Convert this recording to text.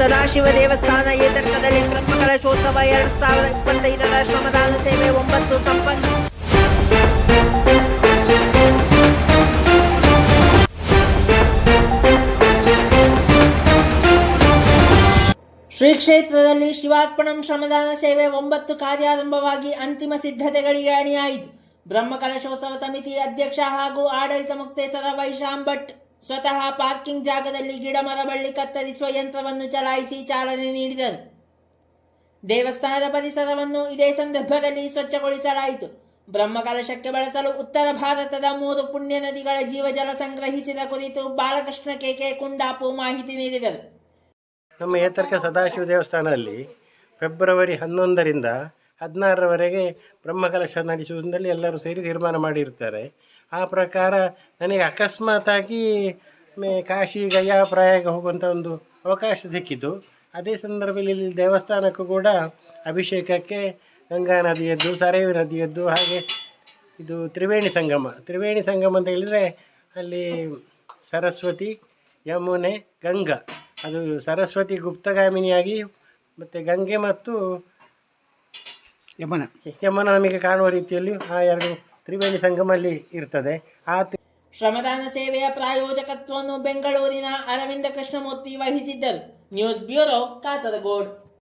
ಸದಾಶಿವ ದೇವಸ್ಥಾನ ಏತರ್ಕದಲ್ಲಿ ಬ್ರಹ್ಮಕಲಶೋತ್ಸವ ಎರಡ್ ಸಾವಿರದ ಇಪ್ಪತ್ತೈದರ ಶ್ರಮದಾನ ಸೇವೆ ಒಂಬತ್ತು ಸಂಪನ್ನ. ಶ್ರೀ ಕ್ಷೇತ್ರದಲ್ಲಿ ಶಿವಾರ್ಪಣಂ ಶ್ರಮದಾನ ಸೇವೆ ಒಂಬತ್ತು ಕಾರ್ಯಾರಂಭವಾಗಿ ಅಂತಿಮ ಸಿದ್ಧತೆಗಳಿಗೆ ಅಣಿಯಾಯಿತು ಬ್ರಹ್ಮಕಲಶೋತ್ಸವ ಸಮಿತಿ ಅಧ್ಯಕ್ಷ ಹಾಗೂ ಆಡಳಿತ ಮುಕ್ತೇಸರ ವೈಶಾಂ ಭಟ್ ಸ್ವತಃ ಪಾರ್ಕಿಂಗ್ ಜಾಗದಲ್ಲಿ ಗಿಡ ಮರ ಬಳ್ಳಿ ಕತ್ತರಿಸುವ ಯಂತ್ರವನ್ನು ಚಲಾಯಿಸಿ ಚಾಲನೆ ನೀಡಿದರು. ದೇವಸ್ಥಾನದ ಪರಿಸರವನ್ನು ಇದೇ ಸಂದರ್ಭದಲ್ಲಿ ಸ್ವಚ್ಛಗೊಳಿಸಲಾಯಿತು. ಬ್ರಹ್ಮಕಲಶಕ್ಕೆ ಬಳಸಲು ಉತ್ತರ ಭಾರತದ ಮೂರು ಪುಣ್ಯ ನದಿಗಳ ಜೀವಜಲ ಸಂಗ್ರಹಿಸಿದ ಕುರಿತು ಬಾಲಕೃಷ್ಣ ಕೆಕೆ ಕುಂಡಾಪು ಮಾಹಿತಿ ನೀಡಿದರು. ನಮ್ಮ ಏತರ್ಕ ಸದಾಶಿವ ದೇವಸ್ಥಾನದಲ್ಲಿ ಫೆಬ್ರವರಿ ಹನ್ನೊಂದರಿಂದ ಹದಿನಾರರವರೆಗೆ ಬ್ರಹ್ಮಕಲಶ ನಡೆಸುವುದರಲ್ಲಿ ಎಲ್ಲರೂ ಸೇರಿ ತೀರ್ಮಾನ ಮಾಡಿರ್ತಾರೆ. ಆ ಪ್ರಕಾರ ನನಗೆ ಅಕಸ್ಮಾತಾಗಿ ಮೇ ಕಾಶಿ ಗಯಾ ಪ್ರಯಾಗ ಹೋಗುವಂಥ ಒಂದು ಅವಕಾಶ ಸಿಕ್ಕಿತು. ಅದೇ ಸಂದರ್ಭದಲ್ಲಿ ಇಲ್ಲಿ ದೇವಸ್ಥಾನಕ್ಕೂ ಕೂಡ ಅಭಿಷೇಕಕ್ಕೆ ಗಂಗಾ ನದಿಯದ್ದು ಸರೇವಿ ನದಿಯದ್ದು, ಹಾಗೆ ಇದು ತ್ರಿವೇಣಿ ಸಂಗಮ. ತ್ರಿವೇಣಿ ಸಂಗಮ ಅಂತ ಹೇಳಿದರೆ ಅಲ್ಲಿ ಸರಸ್ವತಿ, ಯಮುನೆ, ಗಂಗಾ. ಅದು ಸರಸ್ವತಿ ಗುಪ್ತಗಾಮಿನಿಯಾಗಿ ಮತ್ತು ಗಂಗೆ ಮತ್ತು ಯಮನ. ಯಮನ ನಮಗೆ ಕಾಣುವ ರೀತಿಯಲ್ಲಿ ಆ ಎರಡು ತ್ರಿವೇಣಿ ಸಂಗಮಲ್ಲಿ ಇರ್ತದೆ. ಆ ತ್ರಿ- ಶ್ರಮದಾನ ಸೇವೆಯ ಪ್ರಾಯೋಜಕತ್ವವನ್ನು ಬೆಂಗಳೂರಿನ ಅರವಿಂದ ಕೃಷ್ಣಮೂರ್ತಿ ವಹಿಸಿದ್ದರು. News bureau Kasaragod.